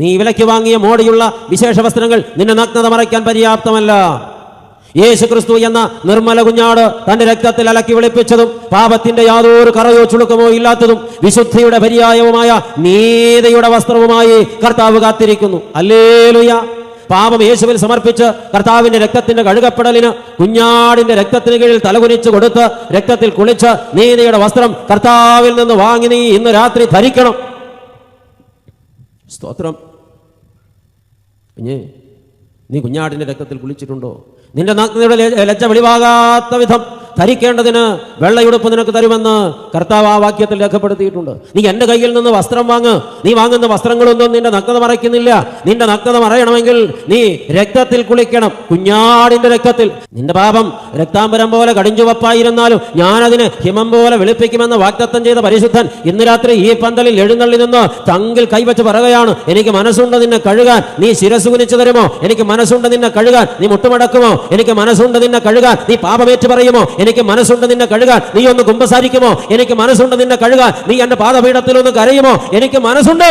നീ വിലയ്ക്ക് വാങ്ങിയ മോടിയുള്ള വിശേഷ വസ്ത്രങ്ങൾ നിന്നെ നഗ്നത മറയ്ക്കാൻ പര്യാപ്തമല്ല. യേശു ക്രിസ്തു എന്ന നിർമ്മല കുഞ്ഞാട് തന്റെ രക്തത്തിൽ അലക്കി വെളുപ്പിച്ചതും പാപത്തിന്റെ യാതൊരു കറയോ ചുളുക്കമോ ഇല്ലാത്തതും വിശുദ്ധിയുടെ പര്യായവുമായ നീതിയുടെ വസ്ത്രവുമായി കർത്താവ് കാത്തിരിക്കുന്നു. അല്ലേലുയ. പാപം യേശുവിൽ സമർപ്പിച്ച് കർത്താവിന്റെ രക്തത്തിന്റെ കഴുകപ്പെടലിന് കുഞ്ഞാടിന്റെ രക്തത്തിന് കീഴിൽ തലകുനിച്ച് കൊടുത്ത് രക്തത്തിൽ കുളിച്ച് നീതിയുടെ വസ്ത്രം കർത്താവിൽ നിന്ന് വാങ്ങി നീ ഇന്ന് രാത്രി ധരിക്കണം. സ്തോത്രം. കുഞ്ഞേ നീ കുഞ്ഞാടിന്റെ രക്തത്തിൽ കുളിച്ചിട്ടുണ്ടോ? നിന്റെ ല- ലജ്ജ വെളിവാകാത്ത വിധം ധരിക്കേണ്ടതിന് വെള്ളയുടുപ്പ് നിനക്ക് തരുമെന്ന് കർത്താവ് ആ വാക്യത്തിൽ രേഖപ്പെടുത്തിയിട്ടുണ്ട്. നീ എന്റെ കയ്യിൽ നിന്ന് വസ്ത്രം വാങ്ങ്. നീ വാങ്ങുന്ന വസ്ത്രങ്ങളൊന്നും നിന്റെ നഗ്നത മറയ്ക്കുന്നില്ല. നിന്റെ നഗ്നത മറയണമെങ്കിൽ നീ രക്തത്തിൽ കുളിക്കണം. കുഞ്ഞാടിന്റെ രക്തത്തിൽ. നിന്റെ പാപം രക്താംബരം പോലെ കടിഞ്ചുവപ്പായിരുന്നാലും ഞാനതിനെ ഹിമം പോലെ വെളുപ്പിക്കുമെന്ന് വാഗ്ദത്തം ചെയ്ത പരിശുദ്ധൻ ഇന്ന് രാത്രി ഈ പന്തലിൽ എഴുന്നള്ളി നിന്ന് തങ്കിൽ കൈവച്ച് പറയുകയാണ് എനിക്ക് മനസ്സുണ്ട് നിന്നെ കഴുകാൻ. നീ ശിരസ് കുനിച്ചു തരുമോ? എനിക്ക് മനസ്സുണ്ട് നിന്നെ കഴുകാൻ. നീ മുട്ടുമടക്കുമോ? എനിക്ക് മനസ്സുണ്ട് നിന്നെ കഴുകാൻ. നീ പാപമേറ്റ് പറയുമോ? എനിക്ക് മനസ്സുണ്ട് നിന്നെ കഴുകാൻ. നീ ഒന്ന് കുമ്പസാരിക്കുമോ എനിക്ക് മനസ്സുണ്ട് നിന്നെ കഴുകാൻ. നീ എന്റെ പാദപീഠത്തിൽ ഒന്ന് കരയുമോ? എനിക്ക് മനസ്സുണ്ട്.